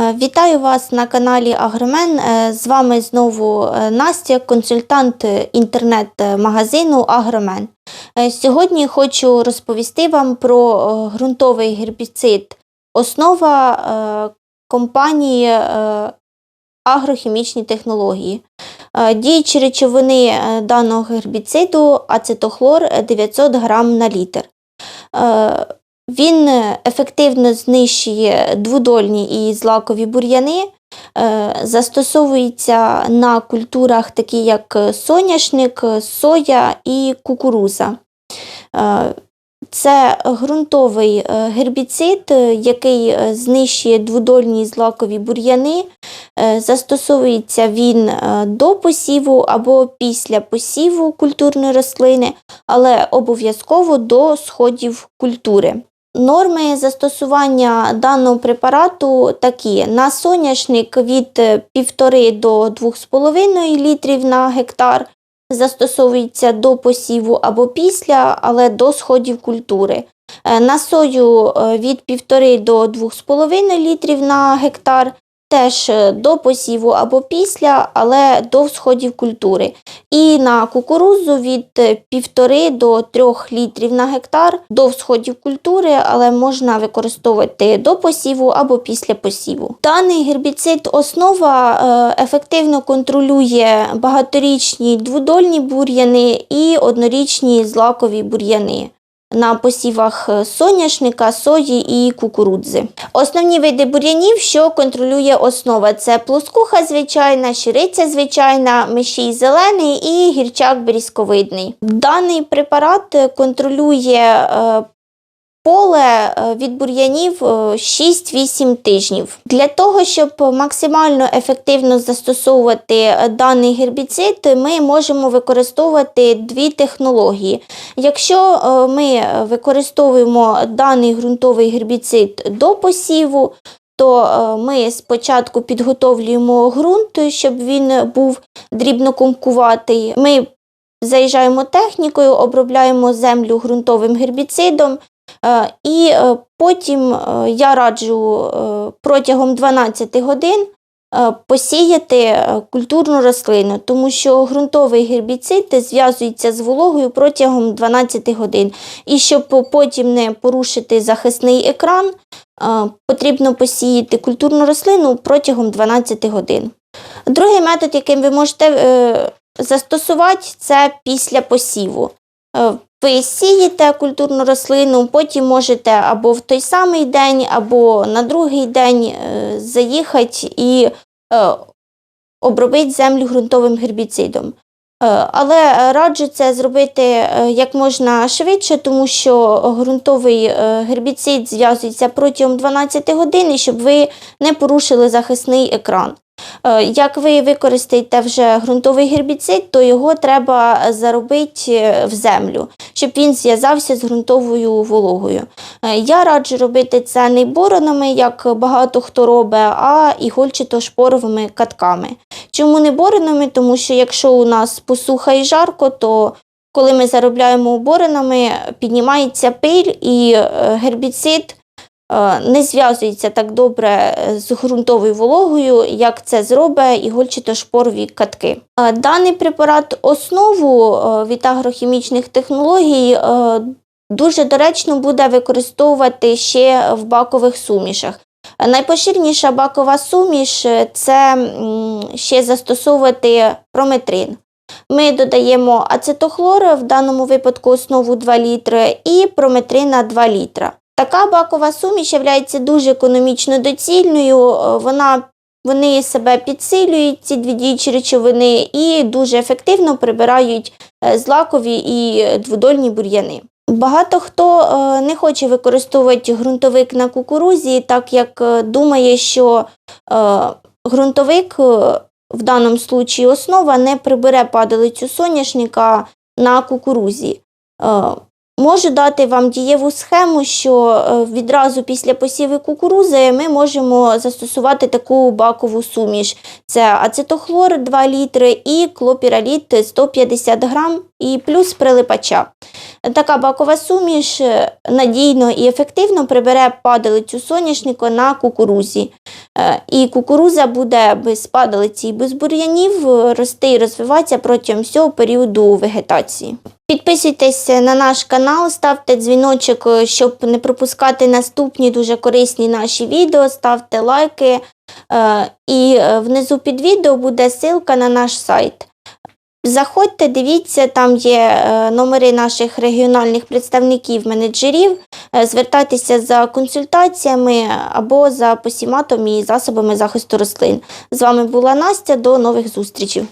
Е, Вітаю вас на каналі Агромен. Е, З вами знову е, Настя, консультант інтернет-магазину Агромен. Сьогодні хочу розповісти вам про ґрунтовий гербіцид. Основа компанії Агрохімічні технології. Діючі речовини даного гербіциду ацетохлор е, 900 грам на літр. Він е, ефективно знищує двудольні і злакові бур'яни, е, застосовується на культурах, такі як е, соняшник, соя і кукуруза. Це ґрунтовий гербіцид, який знищує двудольні і злакові бур'яни. Застосовується він до посіву або після посіву культурної рослини, але обов'язково до сходів культури. Норми застосування даного препарату такі: на соняшник від 1,5 до 2,5 літрів на гектар застосовується до посіву або після, але до сходів культури. Е, На сою е, від 1,5 до 2,5 літрів на гектар теж е, до посіву або після, але до всходів культури. І на кукурудзу від е, 1,5 до 3 літрів на гектар до всходів культури, але можна використовувати до посіву або після посіву. Даний гербіцид основа е, ефективно контролює багаторічні двудольні бур'яни і однорічні злакові бур'яни. На посівах е, соняшника, сої і кукурудзи. Основні види бур'янів, що контролює основа, це плоскуха звичайна, щириця звичайна, мишій зелений і гірчак брізковидний. Даний препарат е, контролює е, поле е, від бур'янів е, 6-8 тижнів. Для того, щоб максимально ефективно застосовувати е, даний гербіцид, ми можемо використовувати дві технології. Якщо е, ми використовуємо даний ґрунтовий гербіцид до посіву, то е, ми спочатку підготовлюємо ґрунт, щоб він був дрібнокумкуватий. Ми заїжджаємо технікою, обробляємо землю ґрунтовим гербіцидом. Е, І е, потім е, я раджу протягом 12 годин посіяти культурну рослину, тому що ґрунтовий гербіцид зв'язується з вологою протягом 12 годин. І щоб потім не порушити захисний екран, потрібно посіяти культурну рослину протягом 12 годин. Другий метод, яким ви можете застосувати, це після посіву. Е, Ви сієте культурну рослину, потім можете або в той самий день, або на другий день е, заїхати і е, обробити землю ґрунтовим гербіцидом. Е, Але раджу це зробити е, як можна швидше, тому що ґрунтовий е, гербіцид зв'язується протягом 12 годин, щоб ви не порушили захисний екран. Е, Як ви використаєте вже ґрунтовий гербіцид, то його треба заробити е, в землю, щоб він зв'язався з ґрунтовою вологою. Е, Я раджу робити це не боронами, як багато хто робить, а ігольчато-шпоровими катками. Чому не боронами? Тому що якщо у нас посуха і жарко, то коли ми заробляємо боронами, піднімається пиль і гербіцид не зв'язується так добре з ґрунтовою вологою, як це зробить ігольчато-шпорові катки. Е, Даний препарат основу е, від агрохімічних технологій е, дуже доречно буде використовувати ще в бакових сумішах. Е, Найпоширеніша бакова суміш е, це ще застосовувати прометрин. Ми додаємо ацетохлор, в даному випадку основу 2 літри, і прометрина 2 літра. Така бакова суміш є дуже економічно доцільною. е, Вона, вони себе підсилюють, ці дві діючі речовини, і дуже ефективно прибирають е, злакові і двудольні бур'яни. Багато хто е, не хоче використовувати ґрунтовик на кукурузі, так як думає, що ґрунтовик в даному случаї основа не прибере падалицю соняшника на кукурузі. Можу дати вам дієву схему, що е, відразу після посіву кукурузи ми можемо застосувати таку бакову суміш. Це ацетохлор 2 літри і клопіраліт 150 грам і плюс прилипача. Така бакова суміш е, надійно і ефективно прибере падалицю соняшника на кукурузі. Е, І кукуруза буде без падалиці і без бур'янів е, рости і розвиватися протягом всього періоду вегетації. Підписуйтесь на наш канал, ставте дзвіночок, е, щоб не пропускати наступні дуже корисні наші відео, ставте лайки. І внизу під відео буде ссылка на наш сайт. Заходьте, дивіться, там є е, номери наших регіональних представників, менеджерів. Е, Звертайтеся за консультаціями або за посіматом і засобами захисту рослин. З вами була Настя. До нових зустрічей.